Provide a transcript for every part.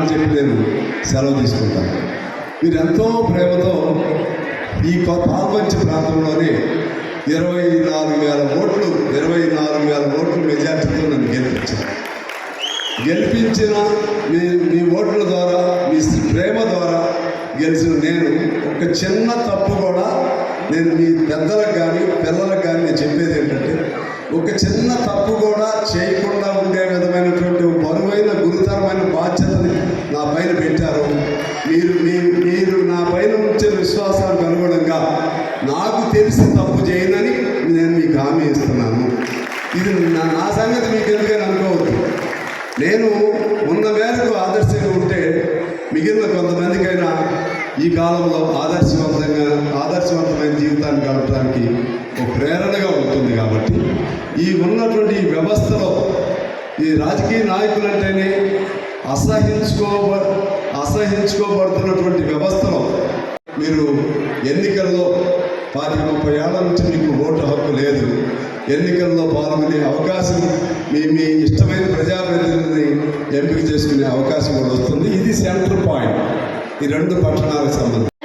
మాట చెప్పి నేను సెలవు తీసుకుంటాను. మీరు ఎంతో ప్రేమతో ఈ కొ- ప్రాంతంలోనే ఇరవై నాలుగు వేల ఓట్లు ఇరవై నాలుగు వేల ఓట్లు మెజార్టీతో నన్ను గెలిపించారు. గెలిపించిన మీ మీ ఓట్ల ద్వారా మీ ప్రేమ ద్వారా గెలిచిన నేను ఒక చిన్న తప్పు కూడా నేను మీ పెద్దలకు కానీ పిల్లలకు కానీ నేను చెప్పేది ఏంటంటే ఒక చిన్న తప్పు కూడా చేయకుండా ఉండే విధమైనటువంటి బరువైన గురుతరమైన బాధ్యత పైన పెట్టారు. మీరు మీరు నా పైన ఉంచే విశ్వాసానికి అనుగుణంగా నాకు తెలిసి తప్పు చేయనని నేను మీకు హామీ ఇస్తున్నాను. ఇది నా నా సంగతి మీకు ఎందుకని అనుకోవద్దు. నేను ఉన్న మేరకు ఆదర్శంగా ఉంటే మిగిలిన కొంతమందికైనా ఈ కాలంలో ఆదర్శవంతంగా ఆదర్శవంతమైన జీవితాన్ని గడపడానికి ఒక ప్రేరణగా ఉంటుంది కాబట్టి ఈ ఉన్నటువంటి వ్యవస్థలో ఈ రాజకీయ నాయకులంటేనే అసహించుకోబ అసహించుకోబడుతున్నటువంటి వ్యవస్థలో మీరు ఎన్నికల్లో పాతిక ముప్పై ఏళ్ళ నుంచి మీకు ఓటు హక్కు లేదు. ఎన్నికల్లో పాల్గొనే అవకాశం మీ మీ ఇష్టమైన ప్రజాప్రతినిధిని ఎంపిక చేసుకునే అవకాశం కూడా వస్తుంది. ఇది సెంటర్ పాయింట్. ఈ రెండు పట్టణాలకు సంబంధించి.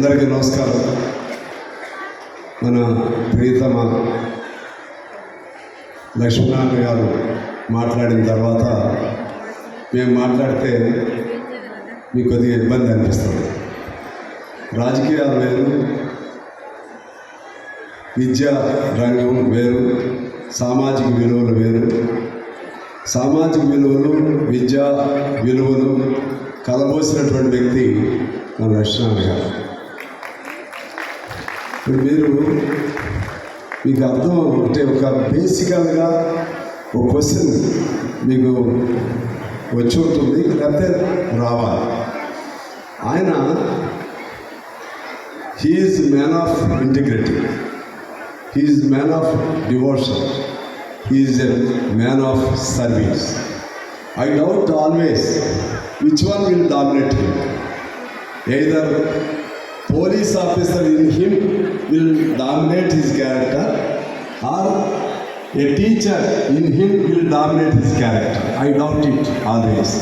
అందరికీ నమస్కారం. మన ప్రియతమ లక్ష్మీనారాయణ గారు మాట్లాడిన తర్వాత మేము మాట్లాడితే మీకు కొద్దిగా ఇబ్బంది అనిపిస్తుంది. రాజకీయాలు వేరు విద్యా రంగం వేరు సామాజిక విలువలు వేరు. సామాజిక విలువలు విద్యా విలువలు కలబోసినటువంటి వ్యక్తి మన లక్ష్మీనారాయణ గారు. మీరు మీకు అర్థం అంటే ఒక బేసికల్గా ఒక క్వశ్చన్ మీకు వచ్చి ఉంటుంది లేకపోతే రావాలి ఆయన he is man of integrity he is man of devotion he is a man of service I doubt always which one will dominate either police officer in him will dominate his character or a teacher in him will dominate his character. I doubt it always.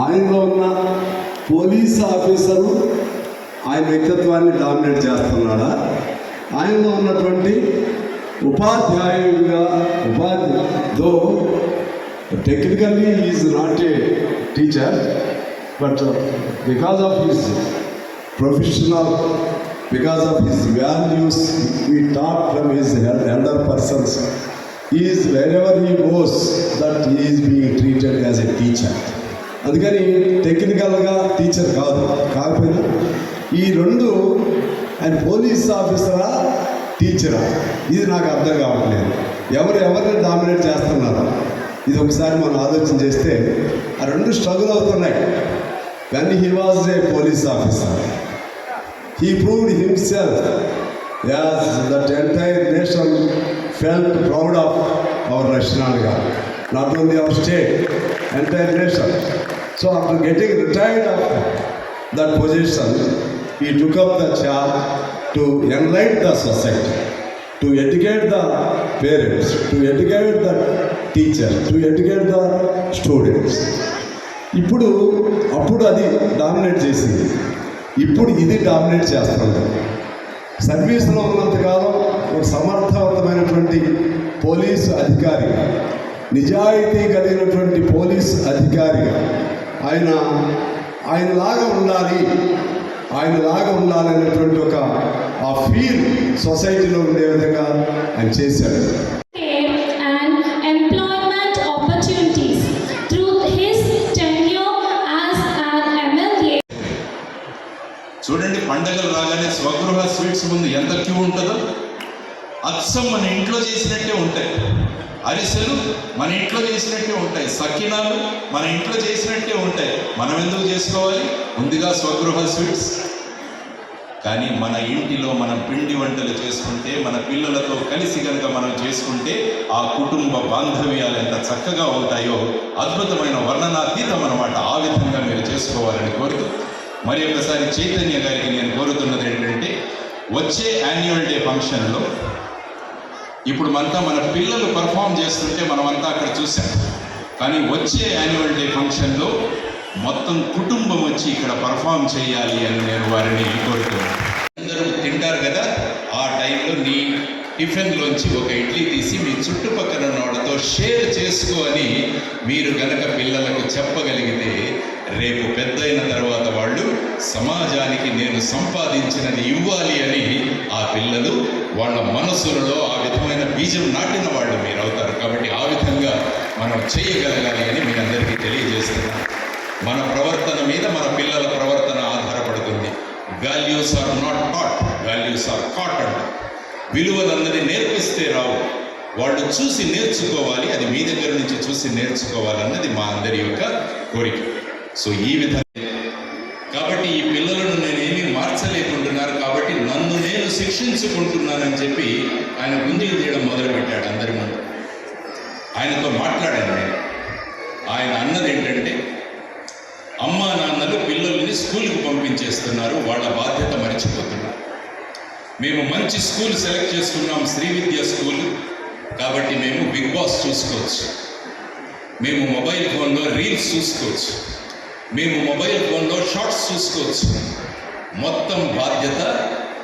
ఆయనలో ఉన్న police officer ఆయన వ్యక్తిత్వాన్ని dominate చేస్తున్నాడా ఆయనలో ఉన్నటువంటి ఉపాధ్యాయుడిగా ఉపాధ్యాయ though technically is not a teacher but because of his professional because of his values we taught from his elder persons is is wherever he goes that is is being treated a teacher అందుకని టెక్నికల్గా teacher కాదు కాకపోయినా ఈ రెండు ఆయన police ఆఫీసరా టీచరా ఇది నాకు అర్థం కావట్లేదు ఎవరు ఎవరిని డామినేట్ చేస్తున్నారు ఇది ఒకసారి మనం ఆలోచన చేస్తే ఆ రెండు స్ట్రగుల్ అవుతున్నాయి కానీ he was a police officer He proved himself as that entire nation felt proud of our Rashnanga. Not only our state, entire nation. So after getting retired of that position, he took up the charge to enlighten the society, to educate the parents, to educate the teachers, to educate the students. ఇప్పుడు అప్పుడు అది dominate చేసింది ఇప్పుడు ఇది dominate చేస్తుంది సర్వీస్లో ఉన్నంతకాలం ఒక సమర్థవంతమైనటువంటి పోలీసు అధికారి నిజాయితీ కలిగినటువంటి పోలీస్ అధికారిగా ఆయన ఆయనలాగా ఉండాలి ఆయనలాగా ఉండాలనేటువంటి ఒక ఆ ఫీల్ సొసైటీలో ఉండే విధంగా ఆయన చేశాడు. చూడండి పండగలు రాగానే స్వగృహ స్వీట్స్ ముందు ఎంత క్యూ ఉంటుందో? అచ్చం మన ఇంట్లో చేసినట్టే ఉంటాయి. అరిసెలు మన ఇంట్లో చేసినట్టే ఉంటాయి. సకినాలు మన ఇంట్లో చేసినట్టే ఉంటాయి. మనం ఎందుకు చేసుకోవాలి? ముందుగా స్వగృహ స్వీట్స్. కానీ మన ఇంటిలో మనం పిండి వంటలు చేసుకుంటే మన పిల్లలతో కలిసి కనుక మనం చేసుకుంటే ఆ కుటుంబ బాంధవ్యాలు ఎంత చక్కగా ఉంటాయో అద్భుతమైన వర్ణనాతీతం అన్నమాట ఆ విధంగా మీరు చేసుకోవాలని కోరుతూ మరి ఒకసారి చైతన్య గారికి నేను కోరుతున్నది ఏంటంటే వచ్చే యాన్యువల్ డే ఫంక్షన్లో ఇప్పుడు మనతో మన పిల్లలు పర్ఫామ్ చేస్తుంటే మనమంతా అక్కడ చూసాం. కానీ వచ్చే యాన్యువల్ డే ఫంక్షన్లో మొత్తం కుటుంబం వచ్చి ఇక్కడ పర్ఫామ్ చేయాలి అని నేను వారిని కోరుతున్నాను. అందరూ తింటారు కదా ఆ టైంలో నీ టిఫిన్లోంచి ఒక ఇడ్లీ తీసి మీ చుట్టుపక్కల ఉన్న వాళ్ళతో షేర్ చేసుకో అని మీరు గనక పిల్లలకు చెప్పగలిగితే రేపు పెద్దయిన తర్వాత వాళ్ళు సమాజానికి నేను సంపాదించినది ఇవ్వాలి అని ఆ పిల్లలు వాళ్ళ మనసులలో ఆ విధమైన బీజం నాటిన వాళ్ళు మీరు అవుతారు కాబట్టి ఆ విధంగా మనం చేయగలగాలి అని మీ అందరికీ తెలియజేస్తున్నాను. మన ప్రవర్తన మీద మన పిల్లల ప్రవర్తన ఆధారపడుతుంది. Values are not taught values are caught అంట విలువలన్నది నేర్పిస్తే రావు. వాళ్ళు చూసి నేర్చుకోవాలి అది మీ దగ్గర నుంచి చూసి నేర్చుకోవాలన్నది మా అందరి యొక్క కోరిక. సో ఈ విధంగా కాబట్టి ఈ పిల్లలను నేనేమీ మార్చలేకుంటున్నారు కాబట్టి నన్ను నేను శిక్షించుకుంటున్నానని చెప్పి ఆయన గుంజీలు తీయడం మొదలుపెట్టాడు అందరి ముందు. ఆయనతో మాట్లాడాను నేను. ఆయన అన్నది ఏంటంటే అమ్మా నాన్నలు పిల్లల్ని స్కూల్కి పంపించేస్తున్నారు వాళ్ళ బాధ్యత మర్చిపోతున్నారు. మేము మంచి స్కూల్ సెలెక్ట్ చేసుకున్నాం శ్రీ విద్యా స్కూల్ కాబట్టి మేము బిగ్ బాస్ చూసుకోవచ్చు. మేము మొబైల్ ఫోన్లో రీల్స్ చూసుకోవచ్చు. మేము మొబైల్ ఫోన్లో షార్ట్స్ చూసుకోవచ్చు. మొత్తం బాధ్యత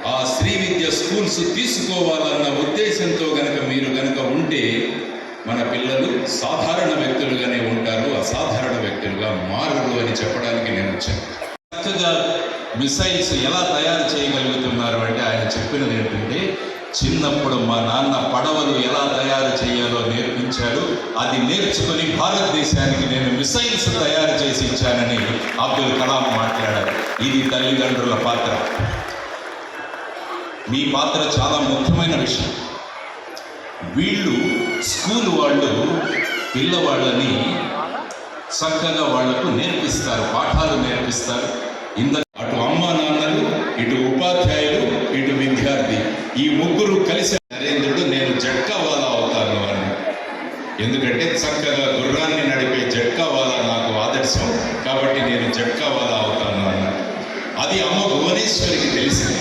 ఆ స్త్రీ విద్య స్కూల్స్ తీసుకోవాలన్న ఉద్దేశంతో గనక మీరు గనక ఉంటే మన పిల్లలు సాధారణ వ్యక్తులుగానే ఉంటారు అసాధారణ వ్యక్తులుగా మారరు అని చెప్పడానికి నేను వచ్చాను. చక్కగా మిసైల్స్ ఎలా తయారు చేయగలుగుతున్నారు అంటే ఆయన చెప్పినది ఏంటంటే చిన్నప్పుడు మా నాన్న పడవలు ఎలా తయారు చేయాలో నేర్పించాడు. అది నేర్చుకుని భారతదేశానికి నేను మిసైల్స్ తయారు చేసి ఇచ్చానని అబ్దుల్ కలాం మాట్లాడారు. ఇది తల్లిదండ్రుల పాత్ర. మీ పాత్ర చాలా ముఖ్యమైన విషయం. వీళ్ళు స్కూల్ వాళ్ళు పిల్లవాళ్ళని చక్కగా వాళ్ళకు నేర్పిస్తారు పాఠాలు నేర్పిస్తారు. ఇంద అటు అమ్మా నాన్నలు ఇటు ఉపాధ్యాయులు ఇటు విద్యార్థి ఈ ముగ్గురు కలిసి నరేంద్రుడు నేను జట్కావాలా అవుతాను అని ఎందుకంటే చక్కగా గుర్రాన్ని నడిపే జట్కావాలా నాకు ఆదర్శం. కాబట్టి నేను జట్కావాలా అవుతాను అన్నాడు. అది అమ్మ భువనేశ్వరికి తెలిసింది.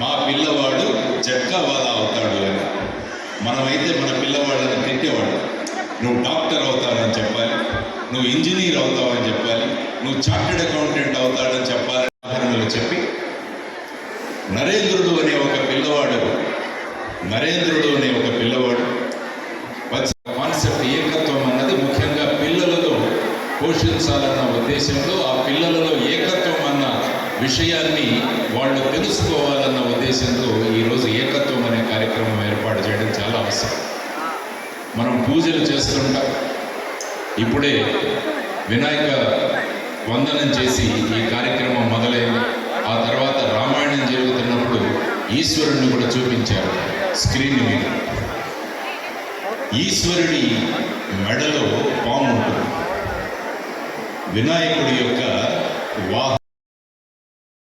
మా పిల్లవాడు జట్కావాలా అవుతాడు అని. మనమైతే మన పిల్లవాళ్ళని తిట్టేవాడు నువ్వు డాక్టర్ అవుతానని చెప్పాలి. నువ్వు ఇంజనీర్ అవుతావని చెప్పాలి. నువ్వు చార్టెడ్ అకౌంటెంట్ అవుతాడని చెప్పాలి. ఉదాహరణలు చెప్పి. నరేంద్రుడు అనే ఒక పిల్లవాడు. నరేంద్రుడు అనే ఒక పిల్లవాడు. పోషించాలన్న ఉద్దేశంలో ఆ పిల్లలలో ఏకత్వం అన్న విషయాన్ని వాళ్ళు తెలుసుకోవాలన్న ఉద్దేశంతో ఈరోజు ఏకత్వం అనే కార్యక్రమం ఏర్పాటు చేయడం చాలా అవసరం. మనం పూజలు చేస్తుంటాం. ఇప్పుడే వినాయక వందనం చేసి ఈ కార్యక్రమం మొదలైంది. ఆ తర్వాత రామాయణం జరుగుతున్నప్పుడు ఈశ్వరుణ్ణి కూడా చూపించారు స్క్రీన్ మీద. ఈశ్వరుడి మెడలో పాము ఉంటుంది. వినాయకుడి యొక్క వాహ